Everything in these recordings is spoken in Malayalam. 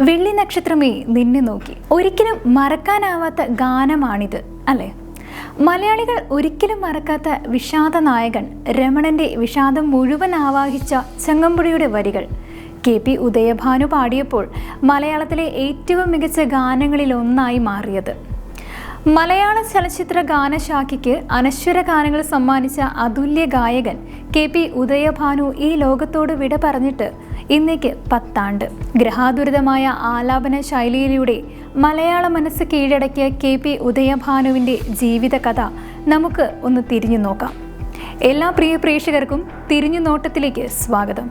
വെള്ളി നക്ഷത്രമേ നിന്നെ നോക്കി. ഒരിക്കലും മറക്കാനാവാത്ത ഗാനമാണിത് അല്ലേ? മലയാളികൾ ഒരിക്കലും മറക്കാത്ത വിഷാദ നായകൻ രമണന്റെ വിഷാദം മുഴുവൻ ആവാഹിച്ച ചങ്ങമ്പുഴയുടെ വരികൾ. കെ. പി. ഉദയഭാനു പാടിയപ്പോൾ മലയാളത്തിലെ ഏറ്റവും മികച്ച ഗാനങ്ങളിൽ ഒന്നായി മാറിയത്. മലയാള ചലച്ചിത്ര ഗാനശാഖയ്ക്ക് അനശ്വര ഗാനങ്ങൾ സമ്മാനിച്ച അതുല്യ ഗായകൻ കെ പി ഉദയഭാനു ഈ ലോകത്തോട് വിട പറഞ്ഞിട്ട് ഇന്നേക്ക് പത്താണ്ട്. ഗ്രഹാതുരിതമായ ആലാപന ശൈലിയിലൂടെ മലയാള മനസ്സ് കീഴടക്കിയ കെ പി ഉദയഭാനുവിന്റെ ജീവിതകഥ നമുക്ക് ഒന്ന് തിരിഞ്ഞു നോക്കാം. എല്ലാ പ്രിയ പ്രേക്ഷകർക്കും തിരിഞ്ഞു നോട്ടത്തിലേക്ക് സ്വാഗതം.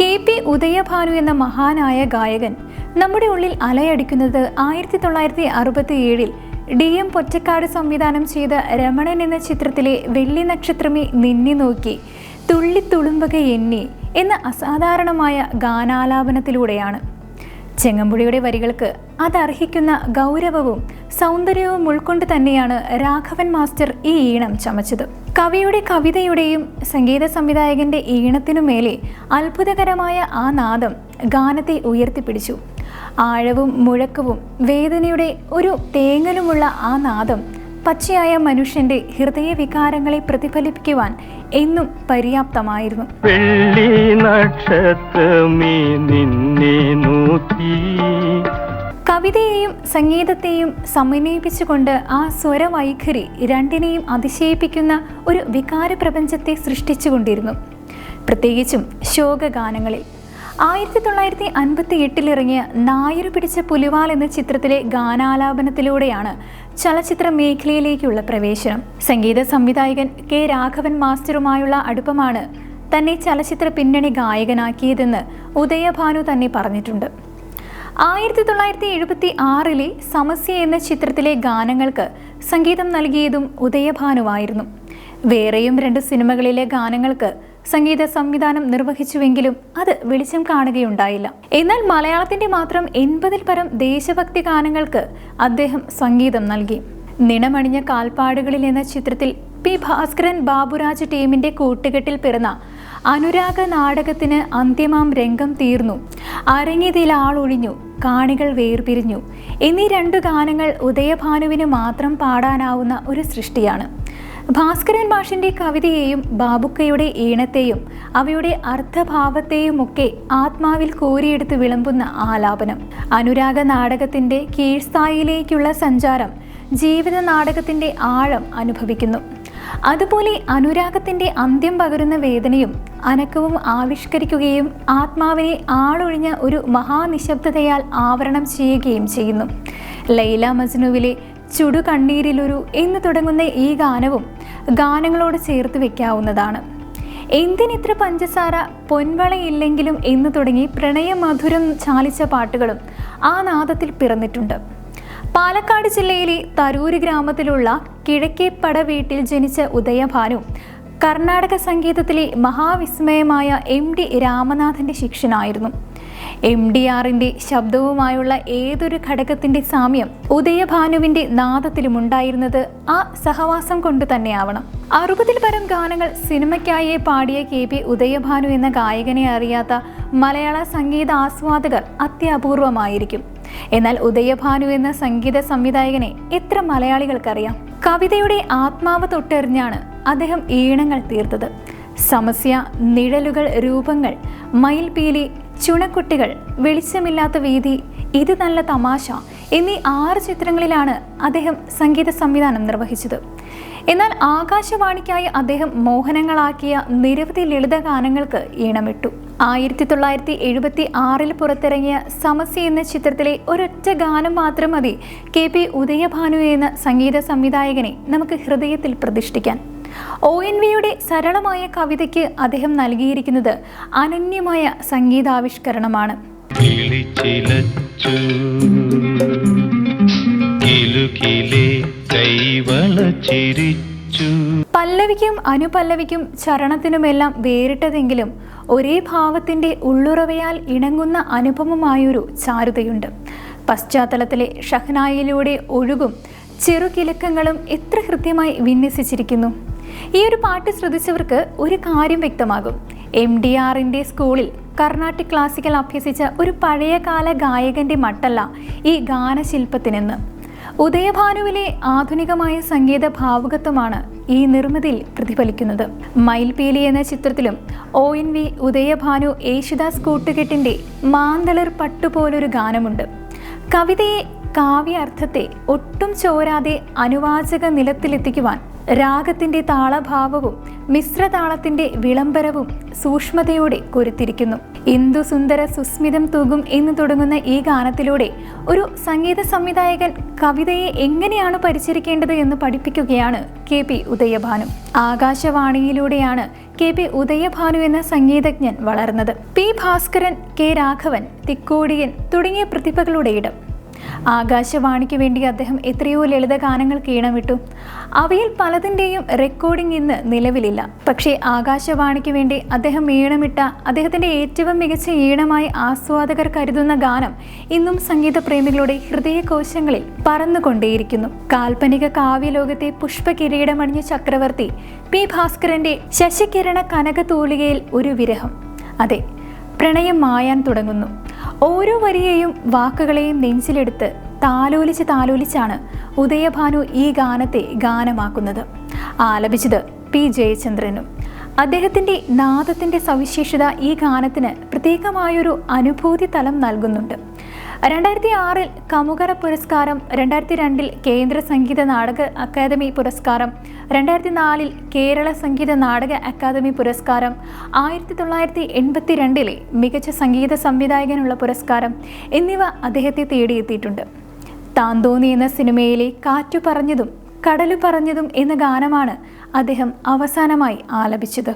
കെ പി ഉദയഭാനു എന്ന മഹാനായ ഗായകൻ നമ്മുടെ ഉള്ളിൽ അലയടിക്കുന്നത് ആയിരത്തി തൊള്ളായിരത്തി അറുപത്തി ഏഴിൽ ഡി എം പൊറ്റക്കാട് സംവിധാനം ചെയ്ത രമണൻ എന്ന ചിത്രത്തിലെ വെള്ളി നക്ഷത്രമേ നിന്നി നോക്കി തുള്ളി തുളുമ്പക എന്ന അസാധാരണമായ ഗാനാലാപനത്തിലൂടെയാണ്. ചെങ്ങമ്പുഴയുടെ വരികൾക്ക് അതർഹിക്കുന്ന ഗൗരവവും സൗന്ദര്യവും ഉൾക്കൊണ്ട് തന്നെയാണ് രാഘവൻ മാസ്റ്റർ ഈ ഈണം ചമച്ചത്. കവിയുടെ കവിതയുടെയും സംഗീത സംവിധായകന്റെ ഈണത്തിനു മേലെ അത്ഭുതകരമായ ആ നാദം ഗാനത്തെ ഉയർത്തിപ്പിടിച്ചു. ആഴവും മുഴക്കവും വേദനയുടെ ഒരു തേങ്ങലുമുള്ള ആ നാദം പച്ചയായ മനുഷ്യന്റെ ഹൃദയ വികാരങ്ങളെ പ്രതിഫലിപ്പിക്കുവാൻ എന്നും പര്യാപ്തമായിരുന്നു. വെള്ളി നക്ഷത്രമേ നിന്നെ നോക്കി. കവിതയെയും സംഗീതത്തെയും സമന്വയിപ്പിച്ചുകൊണ്ട് ആ സ്വരവൈഖരി രണ്ടിനെയും അതിശയിപ്പിക്കുന്ന ഒരു വികാര പ്രപഞ്ചത്തെ സൃഷ്ടിച്ചുകൊണ്ടിരുന്നു. പ്രത്യേകിച്ചും ശോകഗാനങ്ങളിൽ. ആയിരത്തി തൊള്ളായിരത്തി അൻപത്തി എട്ടിലിറങ്ങിയ നായർ പിടിച്ച പുലിവാൽ എന്ന ചിത്രത്തിലെ ഗാനാലാപനത്തിലൂടെയാണ് ചലച്ചിത്ര മേഖലയിലേക്കുള്ള പ്രവേശനം. സംഗീത സംവിധായകൻ കെ രാഘവൻ മാസ്റ്ററുമായുള്ള അടുപ്പമാണ് തന്നെ ചലച്ചിത്ര പിന്നണി ഗായകനാക്കിയതെന്ന് ഉദയഭാനു തന്നെ പറഞ്ഞിട്ടുണ്ട്. ആയിരത്തി തൊള്ളായിരത്തി എഴുപത്തി ആറിലെ സമസ്യ എന്ന ചിത്രത്തിലെ ഗാനങ്ങൾക്ക് സംഗീതം നൽകിയതും ഉദയഭാനുവായിരുന്നു. വേറെയും രണ്ട് സിനിമകളിലെ ഗാനങ്ങൾക്ക് സംഗീത സംവിധാനം നിർവഹിച്ചുവെങ്കിലും അത് വെളിച്ചം കാണുകയുണ്ടായില്ല. എന്നാൽ മലയാളത്തിന്റെ മാത്രം എൺപതിൽ പരം ദേശഭക്തി ഗാനങ്ങൾക്ക് അദ്ദേഹം സംഗീതം നൽകി. നിണമണിഞ്ഞ കാൽപ്പാടുകളിൽ എന്ന ചിത്രത്തിൽ പി ഭാസ്കരൻ ബാബുരാജ് ടീമിന്റെ കൂട്ടുകെട്ടിൽ പിറന്ന അനുരാഗ നാടകത്തിന് അന്ത്യമാം രംഗം തീർന്നു. അരങ്ങിതിൽ ആളൊഴിഞ്ഞു കാണികൾ വേർപിരിഞ്ഞു. എന്നീ രണ്ടു ഗാനങ്ങൾ ഉദയഭാനുവിന് മാത്രം പാടാനാവുന്ന ഒരു സൃഷ്ടിയാണ്. ഭാസ്കരൻ മാഷിന്റെ കവിതയെയും ബാബുക്കയുടെ ഈണത്തെയും അവയുടെ അർത്ഥഭാവത്തെയുമൊക്കെ ആത്മാവിൽ കോരിയെടുത്ത് വിളമ്പുന്ന ആലാപനം. അനുരാഗ നാടകത്തിന്റെ കീഴ്സ്ഥായിലേക്കുള്ള സഞ്ചാരം ജീവിത നാടകത്തിന്റെ ആഴം അനുഭവിക്കുന്നു. അതുപോലെ അനുരാഗത്തിന്റെ അന്ത്യം പകരുന്ന വേദനയും അനക്കവും ആവിഷ്കരിക്കുകയും ആത്മാവിനെ ആളൊഴിഞ്ഞ ഒരു മഹാനിശബ്ദതയാൽ ആവരണം ചെയ്യുകയും ചെയ്യുന്നു. ലൈല മജ്നുവിലെ ചുടുകണ്ണീരിലൊരു എന്ന് തുടങ്ങുന്ന ഈ ഗാനവും ഗാനങ്ങളോട് ചേർത്ത് വെക്കാവുന്നതാണ്. എന്തിനിത്ര പഞ്ചസാര പൊൻവളയില്ലെങ്കിലും എന്ന് തുടങ്ങി പ്രണയമധുരം ചാലിച്ച പാട്ടുകളും ആ നാദത്തിൽ പിറന്നിട്ടുണ്ട്. പാലക്കാട് ജില്ലയിലെ തരൂര് ഗ്രാമത്തിലുള്ള കിഴക്കേപ്പട വീട്ടിൽ ജനിച്ച ഉദയഭാനു കർണാടക സംഗീതത്തിലെ മഹാവിസ്മയമായ എം ഡി രാമനാഥന്റെ ശിഷ്യനായിരുന്നു. എം ഡി ആറിന്റെ ശബ്ദവുമായുള്ള ഏതൊരു ഘടകത്തിന്റെ സാമ്യം ഉദയഭാനുവിന്റെ നാദത്തിലും ഉണ്ടായിരുന്നത് ആ സഹവാസം കൊണ്ട് തന്നെയാവണം. അറുപതിൽ പരം ഗാനങ്ങൾ സിനിമയ്ക്കായി പാടിയ കെ പി ഉദയഭാനു എന്ന ഗായകനെ അറിയാത്ത മലയാള സംഗീത ആസ്വാദകർ അത്യപൂർവമായിരിക്കും. എന്നാൽ ഉദയഭാനു എന്ന സംഗീത സംവിധായകനെ എത്ര മലയാളികൾക്കറിയാം? കവിതയുടെ ആത്മാവ് തൊട്ടെറിഞ്ഞാണ് അദ്ദേഹം ഈണങ്ങൾ തീർത്തത്. സമസ്യ നിഴലുകൾ രൂപങ്ങൾ മയിൽപീലി ചുണക്കുട്ടികൾ വെളിച്ചമില്ലാത്ത വീതി ഇത് നല്ല തമാശ എന്നീ ആറ് ചിത്രങ്ങളിലാണ് അദ്ദേഹം സംഗീത സംവിധാനം നിർവഹിച്ചത്. എന്നാൽ ആകാശവാണിക്കായി അദ്ദേഹം മോഹനങ്ങളാക്കിയ നിരവധി ലളിത ഗാനങ്ങൾക്ക് ഈണമിട്ടു. ആയിരത്തി തൊള്ളായിരത്തി എഴുപത്തി ആറിൽ പുറത്തിറങ്ങിയ സമസ്യ എന്ന ചിത്രത്തിലെ ഒരൊറ്റ ഗാനം മാത്രം മതി കെ പി ഉദയഭാനു എന്ന സംഗീത സംവിധായകനെ നമുക്ക് ഹൃദയത്തിൽ പ്രതിഷ്ഠിക്കാൻ. ഒ എൻ വിയുടെ സരളമായ കവിതയ്ക്ക് അദ്ദേഹം നൽകിയിരിക്കുന്നത് അനന്യമായ സംഗീതാവിഷ്കരണമാണ്. പല്ലവിക്കും അനുപല്ലവിക്കും ചരണത്തിനുമെല്ലാം വേറിട്ടതെങ്കിലും ഒരേ ഭാവത്തിന്റെ ഉള്ളുറവയാൽ ഇണങ്ങുന്ന അനുപമമായൊരു ചാരുതയുണ്ട്. പശ്ചാത്തലത്തിലെ ഷഹ്നായിലൂടെ ഒഴുകും ചെറുകിലക്കങ്ങളും എത്ര കൃത്യമായി വിന്യസിച്ചിരിക്കുന്നു. ഈ ഒരു പാട്ട് ശ്രദ്ധിച്ചവർക്ക് ഒരു കാര്യം വ്യക്തമാകും. എം ഡി ആറിന്റെ സ്കൂളിൽ കർണാട്ടിക് ക്ലാസിക്കൽ അഭ്യസിച്ച ഒരു പഴയകാല ഗായകന്റെ മട്ടല്ല ഈ ഗാനശില്പത്തിനെന്ന്. ഉദയഭാനുവിലെ ആധുനികമായ സംഗീത ഭാവുകത്വമാണ് ഈ നിർമ്മിതിയിൽ പ്രതിഫലിക്കുന്നത്. മയിൽപീലി എന്ന ചിത്രത്തിലും O N V Udayabhanu Yesudas കൂട്ടുകെട്ടിന്റെ മാന്തളിർ പട്ടുപോലൊരു ഗാനമുണ്ട്. കവിതയെ കാവ്യാർത്ഥത്തെ ഒട്ടും ചോരാതെ അനുവാചക നിലത്തിലെത്തിക്കുവാൻ രാഗത്തിന്റെ താളഭാവവും മിശ്രതാളത്തിന്റെ വിളംബരവും സൂക്ഷ്മതയോടെ കൊരുത്തിരിക്കുന്നു. ഇന്ദു സുന്ദര സുസ്മിതം തൂകും എന്ന് തുടങ്ങുന്ന ഈ ഗാനത്തിലൂടെ ഒരു സംഗീത സംവിധായകൻ കവിതയെ എങ്ങനെയാണ് പരിചരിക്കേണ്ടത് എന്ന് പഠിപ്പിക്കുകയാണ് കെ പി ഉദയഭാനു. ആകാശവാണിയിലൂടെയാണ് കെ പി ഉദയഭാനു എന്ന സംഗീതജ്ഞൻ വളർന്നത്. പി ഭാസ്കരൻ കെ രാഘവൻ തിക്കോടിയൻ തുടങ്ങിയ പ്രതിഭകളുടെ ഇടം. ആകാശവാണിക്ക് വേണ്ടി അദ്ദേഹം എത്രയോ ലളിത ഗാനങ്ങൾ ഈണമിട്ടു അവയിൽ പലതിന്റെയും റെക്കോർഡിംഗ് ഇന്ന് നിലവിലില്ല. പക്ഷേ ആകാശവാണിക്ക് വേണ്ടി അദ്ദേഹം ഈണമിട്ട അദ്ദേഹത്തിന്റെ ഏറ്റവും മികച്ച ഈണമായി ആസ്വാദകർ കരുതുന്ന ഗാനം ഇന്നും സംഗീത പ്രേമികളുടെ ഹൃദയകോശങ്ങളിൽ പറന്നുകൊണ്ടേയിരിക്കുന്നു. കാൽപ്പനിക കാവ്യലോകത്തെ പുഷ്പകിരീടമണിഞ്ഞ ചക്രവർത്തി പി ഭാസ്കരന്റെ ശശികിരണ കനകതൂലികയിൽ ഒരു വിരഹം. അതെ പ്രണയം മായാൻ തുടങ്ങുന്നു. ഓരോ വരിയെയും വാക്കുകളെയും നെഞ്ചിലെടുത്ത് താലോലിച്ച് താലോലിച്ചാണ് ഉദയഭാനു ഈ ഗാനത്തെ ഗാനമാക്കുന്നത്. ആലപിച്ചത് പി ജയചന്ദ്രനും. അദ്ദേഹത്തിന്റെ നാദത്തിന്റെ സവിശേഷത ഈ ഗാനത്തിന് പ്രത്യേകമായൊരു അനുഭൂതി തലം നൽകുന്നുണ്ട്. രണ്ടായിരത്തി ആറിൽ കമുകര പുരസ്കാരം രണ്ടായിരത്തി രണ്ടിൽ കേന്ദ്ര സംഗീത നാടക അക്കാദമി പുരസ്കാരം രണ്ടായിരത്തി നാലിൽ കേരള സംഗീത നാടക അക്കാദമി പുരസ്കാരം ആയിരത്തി തൊള്ളായിരത്തി എൺപത്തി രണ്ടിലെ മികച്ച സംഗീത സംവിധായകനുള്ള പുരസ്കാരം എന്നിവ അദ്ദേഹത്തെ തേടിയെത്തിയിട്ടുണ്ട്. താന്തോന്നി എന്ന സിനിമയിലെ കാറ്റു പറഞ്ഞതും കടലു പറഞ്ഞതും എന്ന ഗാനമാണ് അദ്ദേഹം അവസാനമായി ആലപിച്ചത്.